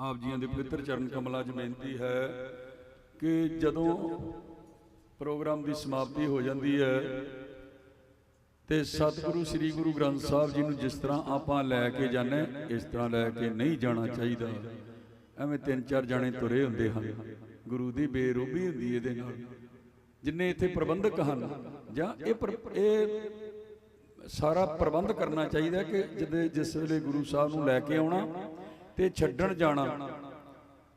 ਆਪ ਜੀਆਂ ਦੇ ਪਵਿੱਤਰ ਚਰਨ ਕਮਲਾਂ 'ਚ ਬੇਨਤੀ ਹੈ ਕਿ ਜਦੋਂ ਪ੍ਰੋਗਰਾਮ ਦੀ ਸਮਾਪਤੀ ਹੋ ਜਾਂਦੀ ਹੈ ਤੇ ਸਤਿਗੁਰੂ ਸ੍ਰੀ ਗੁਰੂ ਗ੍ਰੰਥ ਸਾਹਿਬ ਜੀ ਨੂੰ ਜਿਸ ਤਰ੍ਹਾਂ ਆਪਾਂ ਲੈ ਕੇ ਜਾਂਦੇ ਇਸ ਤਰ੍ਹਾਂ ਲੈ ਕੇ ਨਹੀਂ ਜਾਣਾ ਚਾਹੀਦਾ। ਐਵੇਂ ਤਿੰਨ ਚਾਰ ਜਾਣੇ ਤੁਰੇ ਹੁੰਦੇ ਹਨ। ਗੁਰੂ ਦੀ ਬੇਰੂਬੀ ਹੁੰਦੀ ਇਹਦੇ ਨਾਲ। ਜਿੰਨੇ ਇੱਥੇ ਪ੍ਰਬੰਧਕ ਹਨ ਜਾਂ ਇਹ ਇਹ ਸਾਰਾ ਪ੍ਰਬੰਧ ਕਰਨਾ ਚਾਹੀਦਾ ਕਿ ਜਦੇ ਜਿਸ ਵੇਲੇ ਗੁਰੂ ਸਾਹਿਬ ਨੂੰ ਲੈ ਕੇ ਆਉਣਾ ਤੇ ਛੱਡਣ ਜਾਣਾ।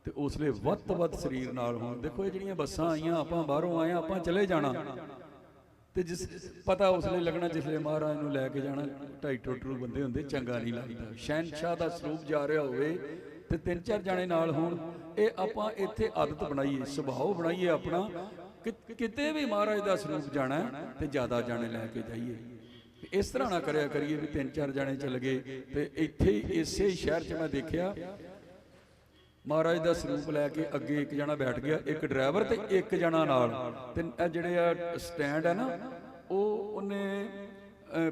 ਤੇ ਉਸ ਲਈ ਵੱਧ ਤੋਂ ਵੱਧ ਸਰੀਰ ਨਾਲ ਹੋਣ। ਦੇਖੋ ਇਹ ਜਿਹੜੀਆਂ ਬੱਸਾਂ ਆਈਆਂ ਆਪਾਂ ਬਾਹਰੋਂ ਆਏ ਹਾਂ, ਆਪਾਂ ਚਲੇ ਜਾਣਾ। ਤੇ ਜਿਸ ਪਤਾ ਉਸ ਵੇਲੇ ਲੱਗਣਾ ਜਿਸ ਵੇਲੇ ਮਹਾਰਾਜ ਨੂੰ ਲੈ ਕੇ ਜਾਣਾ ਢਾਈ ਟੋਟਰੂ ਬੰਦੇ ਹੁੰਦੇ ਚੰਗਾ ਨਹੀਂ ਲੱਗਦਾ। ਸ਼ਹਿਨशाह ਦਾ ਸਰੂਪ ਜਾ ਰਿਹਾ ਹੋਵੇ ਤੇ ਤਿੰਨ ਚਾਰ ਜਾਣੇ ਨਾਲ ਹੋਣ ਇਹ ਆਪਾਂ ਇੱਥੇ ਆਦਤ ਬਣਾਈਏ ਸੁਭਾਅ ਬਣਾਈਏ ਆਪਣਾ ਕਿ ਕਿਤੇ ਵੀ ਮਹਾਰਾਜ ਦਾ ਸਰੂਪ ਜਾਣਾ ਹੈ ਤੇ ਜ਼ਿਆਦਾ ਜਾਣੇ ਲੈ ਕੇ ਜਾਈਏ। ਇਸ ਤਰ੍ਹਾਂ ਨਾ ਕਰਿਆ ਕਰੀਏ ਵੀ ਤਿੰਨ ਚਾਰ ਜਾਣੇ ਚੱਲ ਗਏ। ਤੇ ਇੱਥੇ ਇਸੇ ਸ਼ਹਿਰ 'ਚ ਮੈਂ ਦੇਖਿਆ, ਮਹਾਰਾਜ ਦਾ ਸਰੂਪ ਲੈ ਕੇ ਅੱਗੇ ਇੱਕ ਜਣਾ ਬੈਠ ਗਿਆ, ਇੱਕ ਡਰਾਈਵਰ ਤੇ ਇੱਕ ਜਣਾ ਨਾਲ। ਤੇ ਇਹ ਜਿਹੜੇ ਆ ਸਟੈਂਡ ਹੈ ਨਾ, ਉਹ ਉਹਨੇ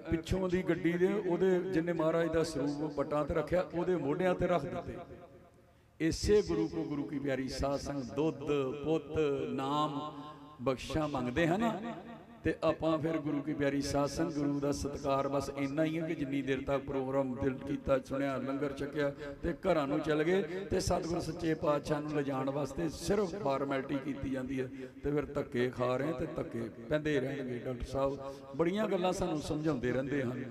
ਪਿੱਛੋਂ ਦੀ ਗੱਡੀ ਦੇ ਉਹਦੇ ਜਿੰਨੇ ਮਹਾਰਾਜ ਦਾ ਸਰੂਪ ਪੱਟਾਂ ਤੇ ਰੱਖਿਆ, ਉਹਦੇ ਮੋਢਿਆਂ ਤੇ ਰੱਖ ਦਿੱਤੇ। ਇਸੇ ਗੁਰੂ ਕੋ ਗੁਰੂ ਕੀ ਪਿਆਰੀ ਸਾਧ ਸੰਗ ਦੁੱਧ, ਪੁੱਤ, ਨਾਮ, ਬਖਸ਼ਾ ਮੰਗਦੇ ਹਨ ਤੇ ਆਪਾਂ ਫਿਰ ਗੁਰੂ ਕੀ ਪਿਆਰੀ ਸਾਧ ਸੰਗ ਗੁਰੂ ਦਾ ਸਤਿਕਾਰ ਬਸ ਇੰਨਾ ਹੀ ਹੈ ਕਿ ਜਿੰਨੀ ਦੇਰ ਤੱਕ ਪ੍ਰੋਗਰਾਮ ਦਿਲ ਕੀਤਾ, ਸੁਣਿਆ, ਲੰਗਰ ਛਕਿਆ ਤੇ ਘਰਾਂ ਨੂੰ ਚਲ ਗਏ ਤੇ ਸਤਿਗੁਰ ਸੱਚੇ ਪਾਤਸ਼ਾਹ ਨੂੰ ਲਿਜਾਣ ਵਾਸਤੇ ਸਿਰਫ ਫਾਰਮੈਲਿਟੀ ਕੀਤੀ ਜਾਂਦੀ ਹੈ ਤੇ ਫਿਰ ਧੱਕੇ ਖਾ ਰਹੇ ਤੇ ਧੱਕੇ ਪੈਂਦੇ ਰਹਿਣਗੇ, ਡਾਕਟਰ ਸਾਹਿਬ। ਬੜੀਆਂ ਗੱਲਾਂ ਸਾਨੂੰ ਸਮਝਾਉਂਦੇ ਰਹਿੰਦੇ ਹਨ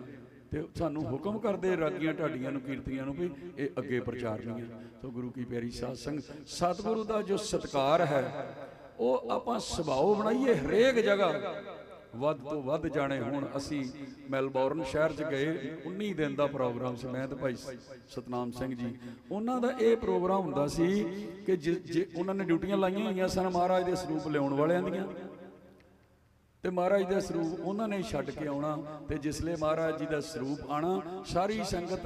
ਤੇ ਸਾਨੂੰ ਹੁਕਮ ਕਰਦੇ ਰਾਗੀਆਂ ਢਾਡੀਆਂ ਨੂੰ, ਕੀਰਤੀਆਂ ਨੂੰ ਵੀ ਇਹ ਅੱਗੇ ਪ੍ਰਚਾਰਨੀਆਂ ਸੋ ਗੁਰੂ ਕੀ ਪਿਆਰੀ ਸਾਧ ਸੰਗ ਸਤਿਗੁਰੂ ਦਾ ਜੋ ਸਤਕਾਰ ਹੈ ਉਹ ਆਪਾਂ ਸੁਭਾਅ ਬਣਾਈਏ ਹਰੇਕ ਜਗ੍ਹਾ। ਵੱਧ ਤੋਂ ਵੱਧ ਜਾਣੇ ਹੁਣ। ਅਸੀਂ ਮੈਲਬੌਰਨ ਸ਼ਹਿਰ 'ਚ ਗਏ 19 ਦਿਨ ਦਾ ਪ੍ਰੋਗਰਾਮ ਸੀ ਮੈਂ ਤੇ ਭਾਈ ਸਤਨਾਮ ਸਿੰਘ ਜੀ। ਉਹਨਾਂ ਦਾ ਇਹ ਪ੍ਰੋਗਰਾਮ ਹੁੰਦਾ ਸੀ ਕਿ ਜੇ ਉਹਨਾਂ ਨੇ ਡਿਊਟੀਆਂ ਲਾਈਆਂ ਹੋਈਆਂ ਸਨ ਮਹਾਰਾਜ ਦੇ ਸਰੂਪ ਲਿਆਉਣ ਵਾਲਿਆਂ ਦੀਆਂ। ਤੇ ਮਹਾਰਾਜ ਦਾ ਸਰੂਪ ਉਹਨਾਂ ਨੇ ਛੱਡ ਕੇ ਆਉਣਾ ਤੇ ਜਿਸਲੇ ਮਹਾਰਾਜ ਜੀ ਦਾ ਸਰੂਪ ਆਣਾ, ਸਾਰੀ ਸੰਗਤ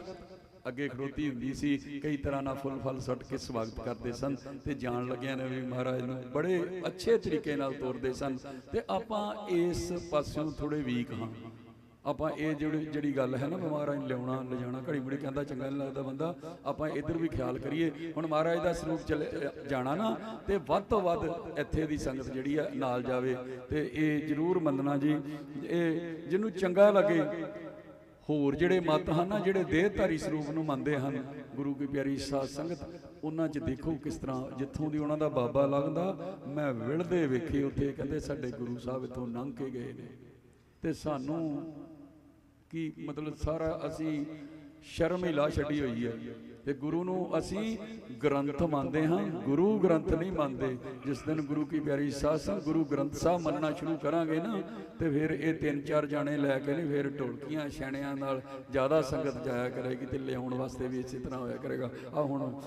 ਅੱਗੇ ਖੜੋਤੀ ਹੁੰਦੀ ਸੀ, ਕਈ ਤਰ੍ਹਾਂ ਨਾਲ ਫੁੱਲ ਫਲ ਸੁੱਟ ਕੇ ਸਵਾਗਤ ਕਰਦੇ ਸਨ ਤੇ ਜਾਣ ਲੱਗਿਆਂ ਨੇ ਵੀ ਮਹਾਰਾਜ ਨੂੰ ਬੜੇ ਅੱਛੇ ਤਰੀਕੇ ਨਾਲ ਤੋਰਦੇ ਸਨ ਤੇ ਆਪਾਂ ਇਸ ਪਾਸਿਓਂ ਥੋੜੇ ਵੀਕ ਹਾਂ। ਆਪਾਂ ਇਹ ਜਿਹੜੀ ਜਿਹੜੀ ਗੱਲ ਹੈ ਨਾ ਮਹਾਰਾਜ ਨੂੰ ਲਿਆਉਣਾ ਲਿਜਾਣਾ ਘੜੀ ਮੁੜੀ ਕਹਿੰਦਾ ਚੰਗਾ ਨਹੀਂ ਲੱਗਦਾ ਬੰਦਾ, ਆਪਾਂ ਇਧਰ ਵੀ ਖਿਆਲ ਕਰੀਏ। ਹੁਣ ਮਹਾਰਾਜ ਦਾ ਸਰੂਪ ਚਲੇ, ਜਾਣਾ ਨਾ ਤੇ ਵੱਧ ਤੋਂ ਵੱਧ ਇੱਥੇ ਦੀ ਸੰਗਤ ਜਿਹੜੀ ਆ ਨਾਲ ਜਾਵੇ ਤੇ ਇਹ ਜ਼ਰੂਰ ਮੰਨਣਾ ਜੀ। ਇਹ ਜਿਹਨੂੰ ਚੰਗਾ ਲੱਗੇ ਹੋਰ ਜਿਹੜੇ ਮਤ ਹਨ ਨਾ, ਜਿਹੜੇ ਦੇਹਧਾਰੀ ਸਰੂਪ ਨੂੰ ਮੰਨਦੇ ਹਨ, ਗੁਰੂ ਕੀ ਪਿਆਰੀ ਸਾਧ ਸੰਗਤ, ਉਹਨਾਂ 'ਚ ਦੇਖੋ ਕਿਸ ਤਰ੍ਹਾਂ ਜਿੱਥੋਂ ਦੀ ਉਹਨਾਂ ਦਾ ਬਾਬਾ ਲੱਗਦਾ ਮੈਂ ਵਿੜਦੇ ਵੇਖੇ ਉੱਥੇ, ਕਹਿੰਦੇ ਸਾਡੇ ਗੁਰੂ ਸਾਹਿਬ ਇੱਥੋਂ ਲੰਘ ਕੇ ਗਏ ਨੇ। ਤੇ ਸਾਨੂੰ ਕੀ ਮਤਲਬ ਸਾਰਾ ਅਸੀਂ ਸ਼ਰਮ ਹੀ ਲਾ ਛੱਡੀ ਹੋਈ ਹੈ। ਤੇ ਗੁਰੂ ਨੂੰ ਅਸੀਂ ਗ੍ਰੰਥ ਮੰਨਦੇ ਹਾਂ। ਗੁਰੂ ਗ੍ਰੰਥ ਨਹੀਂ ਮੰਨਦੇ। ਜਿਸ ਦਿਨ ਗੁਰੂ ਕੀ ਪਿਆਰੀ ਸਾਧ ਗੁਰੂ ਗ੍ਰੰਥ ਸਾਹਿਬ ਮੰਨਣਾ ਸ਼ੁਰੂ ਕਰਾਂਗੇ ਨਾ, ਤੇ ਫਿਰ ਇਹ ਤਿੰਨ ਚਾਰ ਜਾਣੇ ਲੈ ਕੇ ਨਹੀਂ, ਫਿਰ ਢੋਲਕੀਆਂ ਛੈਣਿਆਂ ਨਾਲ ਜ਼ਿਆਦਾ ਸੰਗਤ ਜਾਇਆ ਕਰੇਗੀ ਤੇ ਲਿਆਉਣ ਵਾਸਤੇ ਵੀ ਇਸੇ ਤਰ੍ਹਾਂ ਹੋਇਆ ਕਰੇਗਾ। ਆ ਹੁਣ